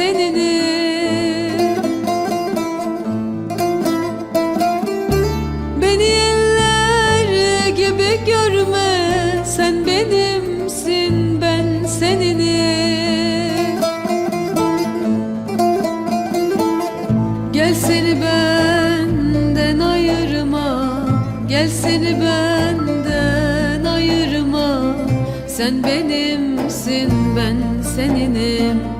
senini. Beni eller gibi görme sen benimsin ben senini. Gel seni benden ayırma Gel seni benden ayırma. Sen benimsin ben seninim.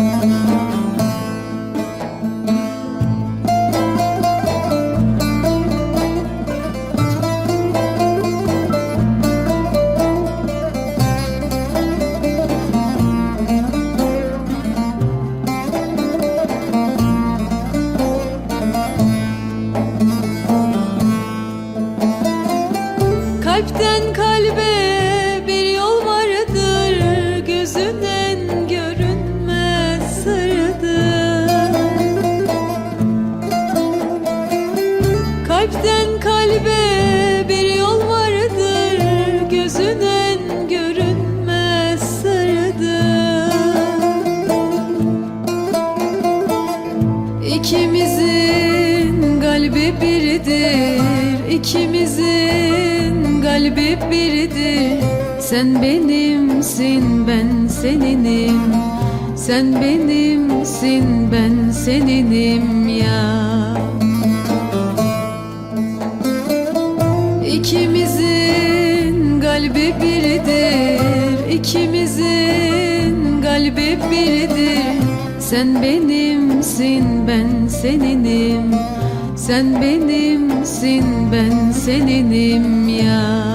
Kalpten kalbe bir yol vardır Gözünden görünmez sırdır İkimizin kalbi biridir İkimizin kalbi biridir. Sen benimsin ben seninim. Sen benimsin ben seninim ya İkimizin kalbi biridir. İkimizin kalbi biridir. Sen benimsin ben seninim. Sen benimsin ben seninim ya